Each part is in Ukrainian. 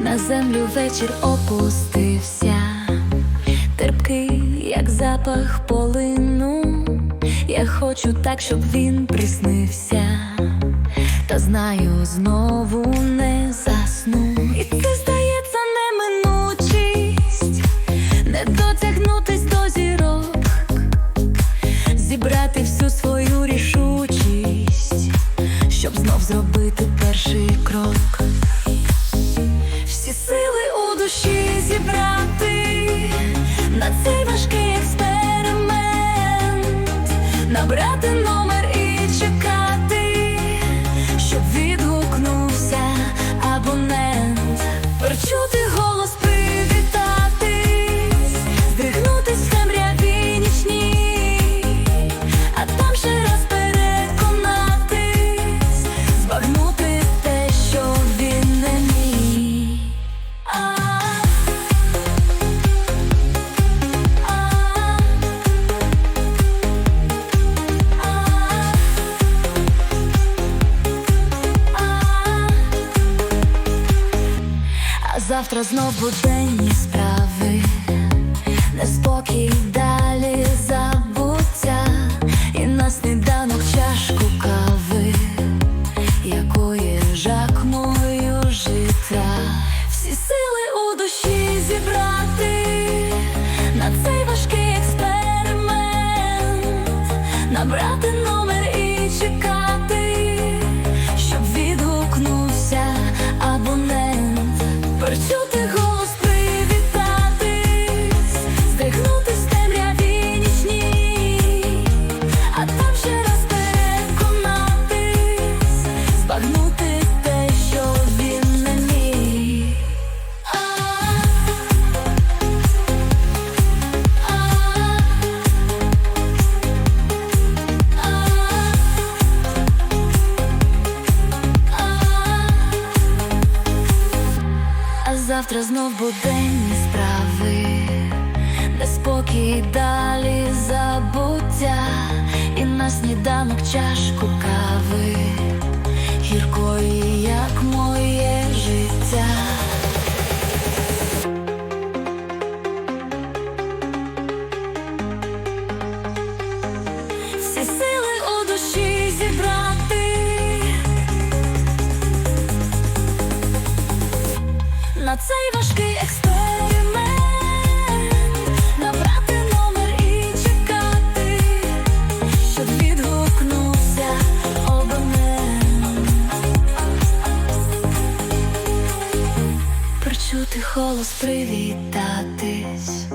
На землю вечір опустився, терпкий, як запах полину. Я хочу так, щоб він приснився, та знаю, знову не засну. І це здається неминучість, не дотягнутись до зірок, зібрати всю свою рішучість, щоб знов зробити перший крок. Душі зібрати на цей важкий експеримент, набрати номер і чекати, щоб відгукнувся абонент, завтра знов буденні справи, неспокій далі забуття, і на сніданок чашку кави, якої жак мою життя, всі сили у душі зібрати. На цей важкий експеримент, набрати завтра знов буденні справи, неспокій далі забуття, і на сніданок чашку кави, гіркої, як моє Цей важкий експеримент набрати номер і чекати, щоб відгукнувся абонент. Прочути голос привітатись,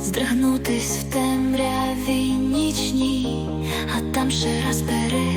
здригнутись в темряві нічній, а там ще раз переконатись,